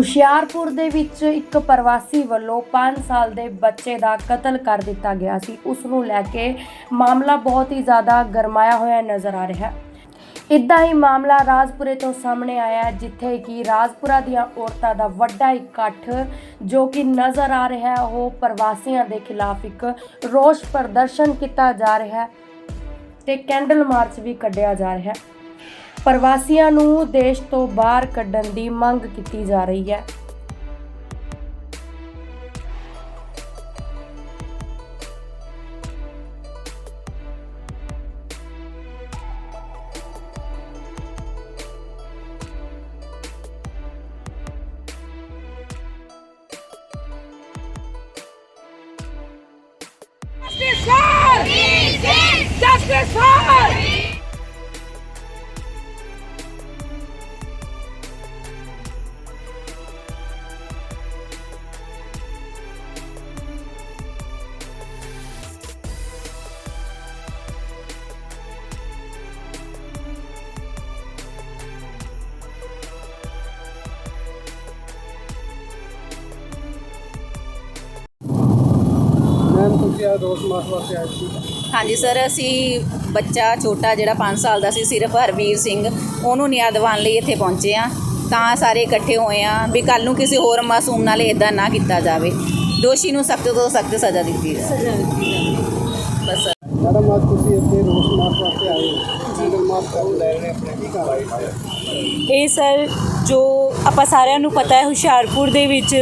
ਹੁਸ਼ਿਆਰਪੁਰ ਦੇ ਵਿੱਚ ਇੱਕ ਪ੍ਰਵਾਸੀ ਵੱਲੋਂ 5 ਸਾਲ ਦੇ ਬੱਚੇ ਦਾ ਕਤਲ ਕਰ ਦਿੱਤਾ ਗਿਆ ਸੀ। ਉਸ ਨੂੰ ਲੈ ਕੇ ਮਾਮਲਾ ਬਹੁਤ ਹੀ ਜ਼ਿਆਦਾ ਗਰਮਾਇਆ ਹੋਇਆ ਨਜ਼ਰ ਆ ਰਿਹਾ। ਹੈ ਇਦਾਂ ਹੀ ਮਾਮਲਾ ਰਾਜਪੁਰੇ ਤੋਂ ਸਾਹਮਣੇ ਆਇਆ ਜਿੱਥੇ ਕਿ ਰਾਜਪੁਰਾ ਦੀਆਂ ਔਰਤਾਂ ਦਾ ਵੱਡਾ ਇਕੱਠ ਜੋ ਕਿ ਨਜ਼ਰ ਆ ਰਿਹਾ ਹੈ, ਉਹ ਪ੍ਰਵਾਸੀਆਂ ਦੇ ਖਿਲਾਫ ਇੱਕ ਰੋਸ ਪ੍ਰਦਰਸ਼ਨ ਕੀਤਾ ਜਾ ਰਿਹਾ ਹੈ ਤੇ ਕੈਂਡਲ ਮਾਰਚ ਵੀ ਕੱਢਿਆ ਜਾ ਰਿਹਾ ਹੈ। ਪ੍ਰਵਾਸੀਆਂ ਨੂੰ ਦੇਸ਼ ਤੋਂ ਬਾਹਰ ਕੱਢਣ ਦੀ ਮੰਗ ਕੀਤੀ ਜਾ ਰਹੀ ਹੈ Justice for! Justice for! Ma'am ਤੁਸੀਂ ਆ ਰੋਸ ਮਾਸ ਵਾਸਤੇ ਆਏ ਸੀ। ਹਾਂਜੀ ਸਰ ਅਸੀਂ ਬੱਚਾ ਛੋਟਾ ਜਿਹੜਾ 5 ਸਾਲ ਦਾ ਸੀ ਸਿਰਫ ਹਰਵੀਰ ਸਿੰਘ ਉਹਨੂੰ ਨਿਆਂ ਦਿਵਾਉਣ ਲਈ ਇੱਥੇ ਪਹੁੰਚੇ ਆ ਤਾਂ ਸਾਰੇ ਇਕੱਠੇ ਹੋਏ ਆ ਵੀ ਕੱਲ ਨੂੰ ਕਿਸੇ ਹੋਰ ਮਾਸੂਮ ਨਾਲ ਇਦਾਂ ਨਾ ਕੀਤਾ ਜਾਵੇ। ਦੋਸ਼ੀ ਨੂੰ ਸਖਤ ਤੋਂ ਸਖਤ ਸਜ਼ਾ ਦਿੱਤੀ ਜਾਵੇ। ਸਜ਼ਾ ਦਿੱਤੀ ਜਾਵੇ। ਬਸ sir। ਮੈਡਮ ਅੱਜ ਤੁਸੀਂ ਇੱਥੇ ਰੋਸ ਮਾਸ ਵਾਸਤੇ ਆਏ ਹੋ। ਜੀਵਨ ਮਾਸ ਕਰ ਲੈ ਰਹੇ ਆਪਣੇ ਕੀ ਕਰ ਇਹ ਸਰ ਜੋ ਆਪਾਂ ਸਾਰਿਆਂ ਨੂੰ ਪਤਾ ਹੈ ਹੁਸ਼ਿਆਰਪੁਰ ਦੇ ਵਿੱਚ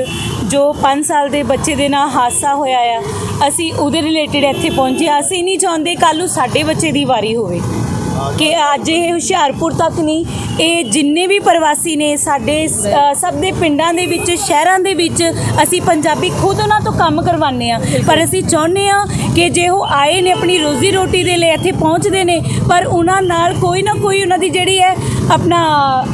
ਜੋ 5 ਸਾਲ ਦੇ ਬੱਚੇ ਦੇ ਨਾਲ ਹਾਦਸਾ ਹੋਇਆ ਆ, ਅਸੀਂ ਉਹਦੇ ਰਿਲੇਟਡ ਇੱਥੇ ਪਹੁੰਚੇ ਅਸੀਂ ਨਹੀਂ ਚਾਹੁੰਦੇ ਕੱਲ੍ਹ ਨੂੰ ਸਾਡੇ ਬੱਚੇ ਦੀ ਵਾਰੀ ਹੋਵੇ। ਕਿ ਅੱਜ ਇਹ ਹੁਸ਼ਿਆਰਪੁਰ ਤੱਕ ਨਹੀਂ, ਇਹ ਜਿੰਨੇ ਵੀ ਪ੍ਰਵਾਸੀ ਨੇ ਸਾਡੇ ਸਭ ਦੇ ਪਿੰਡਾਂ ਦੇ ਵਿੱਚ, ਸ਼ਹਿਰਾਂ ਦੇ ਵਿੱਚ, ਅਸੀਂ ਪੰਜਾਬੀ ਖੁਦ ਉਹਨਾਂ ਤੋਂ ਕੰਮ ਕਰਵਾਉਂਦੇ ਆ ਪਰ ਅਸੀਂ ਚਾਹੁੰਦੇ ਆ ਕਿ ਜੇ ਉਹ ਆਏ ਨੇ ਆਪਣੀ ਰੋਜ਼ੀ ਰੋਟੀ ਦੇ ਲਈ, ਇੱਥੇ ਪਹੁੰਚਦੇ ਨੇ, ਪਰ ਉਹਨਾਂ ਨਾਲ ਕੋਈ ਨਾ ਕੋਈ ਉਹਨਾਂ ਦੀ ਜਿਹੜੀ ਹੈ, ਆਪਣਾ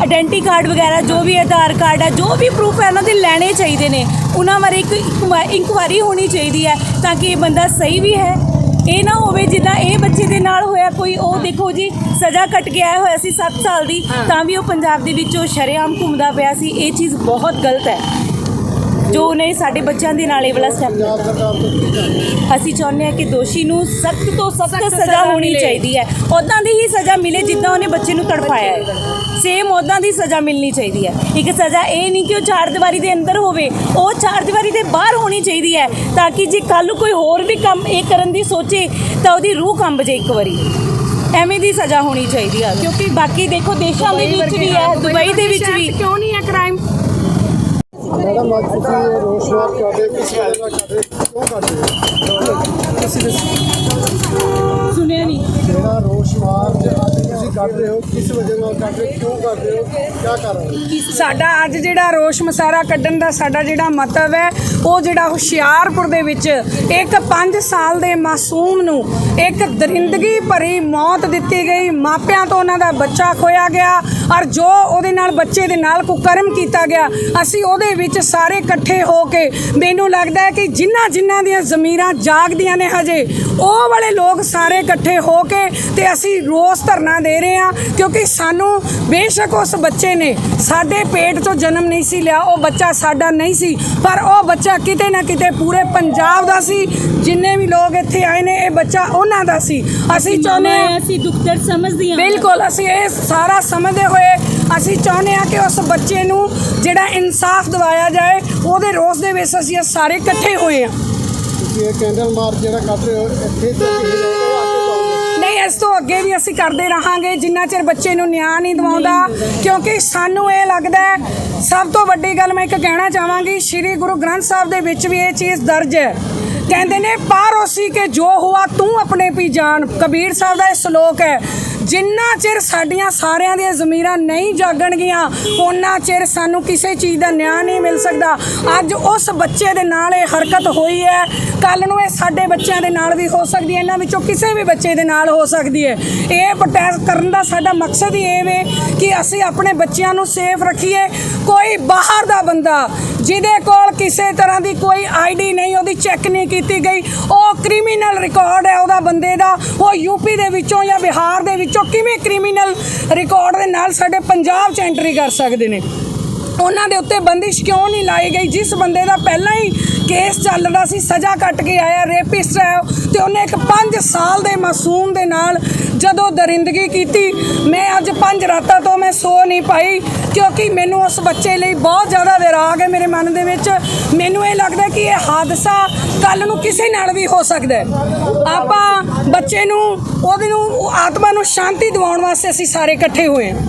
ਆਇਡੈਂਟੀ ਕਾਰਡ ਵਗੈਰਾ, ਜੋ ਵੀ ਆਧਾਰ ਕਾਰਡ ਹੈ ਜੋ ਵੀ ਪ੍ਰੂਫ ਹੈ, ਉਹਨਾਂ ਦੇ ਲੈਣੇ ਚਾਹੀਦੇ ਨੇ। ਉਹਨਾਂ ਬਾਰੇ ਇੱਕ ਇਨਕੁਆਇਰੀ ਹੋਣੀ ਚਾਹੀਦੀ ਹੈ ਤਾਂ ਕਿ ਇਹ ਬੰਦਾ ਸਹੀ ਵੀ ਹੈ। ਇਹ ਨਾ ਹੋਵੇ ਜਿੱਦਾਂ ਇਹ ਬੱਚੇ ਦੇ ਨਾਲ ਹੋਇਆ ਕੋਈ ਉਹ ਦੇਖੋ ਜੀ ਸਜ਼ਾ ਕੱਟ ਕੇ ਆਇਆ ਹੋਇਆ ਸੀ 7 ਸਾਲ ਦੀ ਤਾਂ ਵੀ ਉਹ ਪੰਜਾਬ ਦੇ ਵਿੱਚੋਂ ਸ਼ਰੇਆਮ ਘੁੰਮਦਾ ਪਿਆ ਸੀ। ਇਹ ਚੀਜ਼ ਬਹੁਤ ਗਲਤ ਹੈ। ਜੋ ਉਹਨੇ ਸਾਡੇ ਬੱਚਿਆਂ ਦੇ ਨਾਲ ਇਹ ਵਾਲਾ ਸਟੈਪ ਅਸੀਂ ਚਾਹੁੰਦੇ ਹਾਂ ਕਿ ਦੋਸ਼ੀ ਨੂੰ ਸਖਤ ਤੋਂ ਸਖਤ ਸਜ਼ਾ ਹੋਣੀ ਚਾਹੀਦੀ ਹੈ। ਉਦਾਂ ਦੀ ਹੀ ਸਜ਼ਾ ਮਿਲੇ ਜਿੱਦਾਂ ਉਹਨੇ ਬੱਚੇ ਨੂੰ ਤੜਫਾਇਆ ਹੈ। ਸੇਮ ਉਦਾਂ ਦੀ ਸਜ਼ਾ ਮਿਲਣੀ ਚਾਹੀਦੀ ਹੈ। ਇੱਕ ਸਜ਼ਾ ਇਹ ਨਹੀਂ ਕਿ ਉਹ ਚਾਰ ਦੀਵਾਰੀ ਦੇ ਅੰਦਰ ਹੋਵੇ। ਉਹ ਚਾਰ ਦੀਵਾਰੀ ਦੇ ਬਾਹਰ ਹੋਣੀ ਚਾਹੀਦੀ ਹੈ ਤਾਂ ਕਿ ਜੇ ਕੱਲ ਨੂੰ ਕੋਈ ਹੋਰ ਵੀ ਕੰਮ ਇਹ ਕਰਨ ਦੀ ਸੋਚੇ ਤਾਂ ਉਹਦੀ ਰੂਹ ਕੰਬ ਜੇ ਇੱਕ ਵਾਰੀ। ਐਵੇਂ ਦੀ ਸਜ਼ਾ ਹੋਣੀ ਚਾਹੀਦੀ ਹੈ ਕਿਉਂਕਿ ਬਾਕੀ ਦੇਖੋ ਦੇਸ਼ਾਂ ਦੇ ਵਿੱਚ ਵੀ ਹੈ ਦੁਬਈ ਦੇ ਵਿੱਚ ਵੀ ਕਿਉਂ ਨਹੀਂ ਹੈ ਕ੍ਰਾਈਮ ਮੈਡਮ ਅੱਜ ਤੁਸੀਂ ਇਹ ਰੋਸ ਮਾਸ ਕਰਦੇ ਹੋ, ਕਿਸ ਵਜ੍ਹਾ ਨਾਲ ਕਰਦੇ ਹੋ? ਕਿਉਂ ਕਰਦੇ ਹੋ? ਤੁਸੀਂ ਦੱਸੋ। ਸੁਣਿਆ ਨਹੀਂ। ਜਿਹੜਾ ਰੋਸ ਮਾਰਚ ਅੱਜ ਤੁਸੀਂ ਕਰ ਰਹੇ ਹੋ ਕਿਸ ਵਜ੍ਹਾ ਨਾਲ ਕਰ ਰਹੇ ਹੋ ਕਿਉਂ ਕਰ ਰਹੇ ਹੋ ਕੀ ਕਰ ਰਹੇ ਹੋ? ਸਾਡਾ ਅੱਜ ਜਿਹੜਾ ਰੋਸ਼ ਮਸਾਰਾ ਕੱਢਣ ਦਾ ਸਾਡਾ ਜਿਹੜਾ ਮਤਲਬ ਹੈ ਉਹ ਜਿਹੜਾ ਹੁਸ਼ਿਆਰਪੁਰ ਦੇ ਵਿੱਚ ਇੱਕ 5 ਸਾਲ ਦੇ ਮਾਸੂਮ ਨੂੰ ਇੱਕ ਦਰਿੰਦਗੀ ਭਰੀ ਮੌਤ ਦਿੱਤੀ ਗਈ। ਮਾਪਿਆਂ ਤੋਂ ਉਹਨਾਂ ਦਾ ਬੱਚਾ ਖੋਇਆ ਗਿਆ। ਔਰ ਜੋ ਉਹਦੇ ਨਾਲ ਬੱਚੇ ਦੇ ਨਾਲ ਕੁਕਰਮ ਕੀਤਾ ਗਿਆ ਅਸੀਂ ਉਹਦੇ ਵਿੱਚ ਸਾਰੇ ਇਕੱਠੇ ਹੋ ਕੇ ਮੈਨੂੰ ਲੱਗਦਾ ਹੈ ਕਿ ਜਿਨ੍ਹਾਂ ਜਿਨ੍ਹਾਂ ਦੀਆਂ ਜ਼ਮੀਰਾਂ ਜਾਗਦੀਆਂ ਨੇ ਹਜੇ ਉਹ ਵਾਲੇ ਲੋਕ ਸਾਰੇ ਇਕੱਠੇ ਹੋ ਕੇ ਤੇ ਅਸੀਂ ਰੋਸ ਧਰਨਾ ਦੇ ਰਹੇ ਹਾਂ ਕਿਉਂਕਿ ਸਾਨੂੰ ਬੇਸ਼ੱਕ ਉਸ ਬੱਚੇ ਨੇ ਸਾਡੇ ਪੇਟ ਤੋਂ ਜਨਮ ਨਹੀਂ ਸੀ ਲਿਆ ਉਹ ਬੱਚਾ ਸਾਡਾ ਨਹੀਂ ਸੀ ਪਰ ਉਹ ਬੱਚਾ ਕਿਤੇ ਨਾ ਕਿਤੇ ਪੂਰੇ ਪੰਜਾਬ ਦਾ ਸੀ ਜਿੰਨੇ ਵੀ ਲੋਕ ਇੱਥੇ ਆਏ ਨੇ ਇਹ ਬੱਚਾ ਉਹਨਾਂ ਦਾ ਸੀ। ਅਸੀਂ ਚਾਹੁੰਦੇ ਹਾਂ ਅਸੀਂ ਦੁੱਖ ਦਰਦ ਸਮਝਦੇ ਹਾਂ। ਬਿਲਕੁਲ ਅਸੀਂ ਇਹ ਸਾਰਾ ਸਮਝਦੇ ਹੋਏ। ਅਸੀਂ ਚਾਹੁੰਦੇ ਹਾਂ ਕਿ ਉਸ ਬੱਚੇ ਨੂੰ ਜਿਹੜਾ ਇਨਸਾਫ ਦਿਵਾਇਆ ਜਾਏ ਉਹਦੇ ਰੋਸ ਦੇ ਵਿੱਚ ਅਸੀਂ ਸਾਰੇ ਇਕੱਠੇ ਹੋਏ ਹਾਂ। ਤੁਸੀਂ ਇਹ ਕੈਂਡਲ ਮਾਰਚ ਜਿਹੜਾ ਕਰ ਰਹੇ ਹੋ ਇੱਥੇ ਨਹੀਂ ਇਸ ਤੋਂ ਅੱਗੇ ਵੀ ਅਸੀਂ ਕਰਦੇ ਰਹਾਂਗੇ ਜਿੰਨਾ ਚਿਰ ਬੱਚੇ ਨੂੰ ਨਿਆਂ ਨਹੀਂ ਦਿਵਾਉਂਦਾ ਕਿਉਂਕਿ ਸਾਨੂੰ ਇਹ ਲੱਗਦਾ ਹੈ ਸਭ ਤੋਂ ਵੱਡੀ ਗੱਲ ਮੈਂ ਇੱਕ ਕਹਿਣਾ ਚਾਹਾਂਗੀ ਸ੍ਰੀ ਗੁਰੂ ਗ੍ਰੰਥ ਸਾਹਿਬ ਦੇ ਵਿੱਚ ਵੀ ਇਹ ਚੀਜ਼ ਦਰਜ ਹੈ। ਕਹਿੰਦੇ ਨੇ ਪਾਰੋਸੀ ਕੇ ਜੋ ਹੁਆ ਤੂੰ ਆਪਣੇ ਪੀ ਜਾਣ ਕਬੀਰ ਸਾਹਿਬ ਦਾ ਇਹ ਸ਼ਲੋਕ ਹੈ ਜਿੰਨਾ ਚਿਰ ਸਾਡੀਆਂ ਸਾਰਿਆਂ ਦੀਆਂ ਜ਼ਮੀਰਾਂ ਨਹੀਂ ਜਾਗਣਗੀਆਂ ਉਹਨਾਂ ਚਿਰ ਸਾਨੂੰ ਕਿਸੇ ਚੀਜ਼ ਦਾ ਨਿਆਂ ਨਹੀਂ ਮਿਲ ਸਕਦਾ। ਅੱਜ ਉਸ ਬੱਚੇ ਦੇ ਨਾਲ ਇਹ ਹਰਕਤ ਹੋਈ ਹੈ। ਕੱਲ ਨੂੰ ਇਹ ਸਾਡੇ ਬੱਚਿਆਂ ਦੇ ਨਾਲ ਵੀ ਹੋ ਸਕਦੀ ਹੈ, ਇਹਨਾਂ ਵਿੱਚੋਂ ਕਿਸੇ ਵੀ ਬੱਚੇ ਦੇ ਨਾਲ ਹੋ ਸਕਦੀ ਹੈ। ਇਹ ਪ੍ਰੋਟੈਸਟ ਕਰਨ ਦਾ ਸਾਡਾ ਮਕਸਦ ਹੀ ਇਹ ਵੇ ਕਿ ਅਸੀਂ ਆਪਣੇ ਬੱਚਿਆਂ ਨੂੰ ਸੇਫ ਰੱਖੀਏ। ਕੋਈ ਬਾਹਰ ਦਾ ਬੰਦਾ ਜਿਹਦੇ ਕੋਲ ਕਿਸੇ ਤਰ੍ਹਾਂ ਦੀ ਕੋਈ ਆਈਡੀ ਨਹੀਂ, ਉਹਦੀ ਚੈੱਕ ਨਹੀਂ ਕੀਤੀ ਗਈ, ਉਹ ਕ੍ਰਿਮੀਨਲ ਰਿਕਾਰਡ ਹੈ ਉਹਦਾ ਬੰਦੇ ਦਾ, ਉਹ ਯੂਪੀ ਦੇ ਵਿੱਚੋਂ ਜਾਂ ਬਿਹਾਰ ਦੇ ਵਿੱਚ ਕਿਵੇਂ ਕ੍ਰਿਮੀਨਲ ਰਿਕਾਰਡ ਦੇ ਨਾਲ ਸਾਡੇ ਪੰਜਾਬ 'ਚ ਐਂਟਰੀ ਕਰ ਸਕਦੇ ਨੇ। ਉਹਨਾਂ ਦੇ ਉੱਤੇ ਬੰਦਿਸ਼ ਕਿਉਂ ਨਹੀਂ ਲਾਈ ਗਈ? ਜਿਸ ਬੰਦੇ ਦਾ ਪਹਿਲਾਂ ਹੀ ਕੇਸ ਚੱਲ ਰਿਹਾ ਸੀ ਸਜ਼ਾ ਕੱਟ ਕੇ ਆਇਆ ਰੇਪਿਸਟ ਹੈ ਉਹ, ਤੇ ਉਹਨੇ ਇੱਕ 5 ਸਾਲ ਦੇ ਮਾਸੂਮ ਦੇ ਨਾਲ ਜਦੋਂ ਦਰਿੰਦਗੀ ਕੀਤੀ ਮੈਂ ਅੱਜ ਪੰਜ ਰਾਤਾਂ ਤੋਂ ਮੈਂ ਸੋ ਨਹੀਂ ਪਾਈ ਕਿਉਂਕਿ ਮੈਨੂੰ ਉਸ ਬੱਚੇ ਲਈ ਬਹੁਤ ਜ਼ਿਆਦਾ ਵਿਰਾਗ ਹੈ ਮੇਰੇ ਮਨ ਦੇ ਵਿੱਚ। ਮੈਨੂੰ ਇਹ ਲੱਗਦਾ ਕਿ ਇਹ ਹਾਦਸਾ ਕੱਲ ਨੂੰ ਕਿਸੇ ਨਾਲ ਵੀ ਹੋ ਸਕਦਾ ਆਪਾਂ ਬੱਚੇ ਨੂੰ ਉਹਦੇ ਨੂੰ ਆਤਮਾ ਨੂੰ ਸ਼ਾਂਤੀ ਦਿਵਾਉਣ ਵਾਸਤੇ ਅਸੀਂ ਸਾਰੇ ਇਕੱਠੇ ਹੋਏ ਹਾਂ।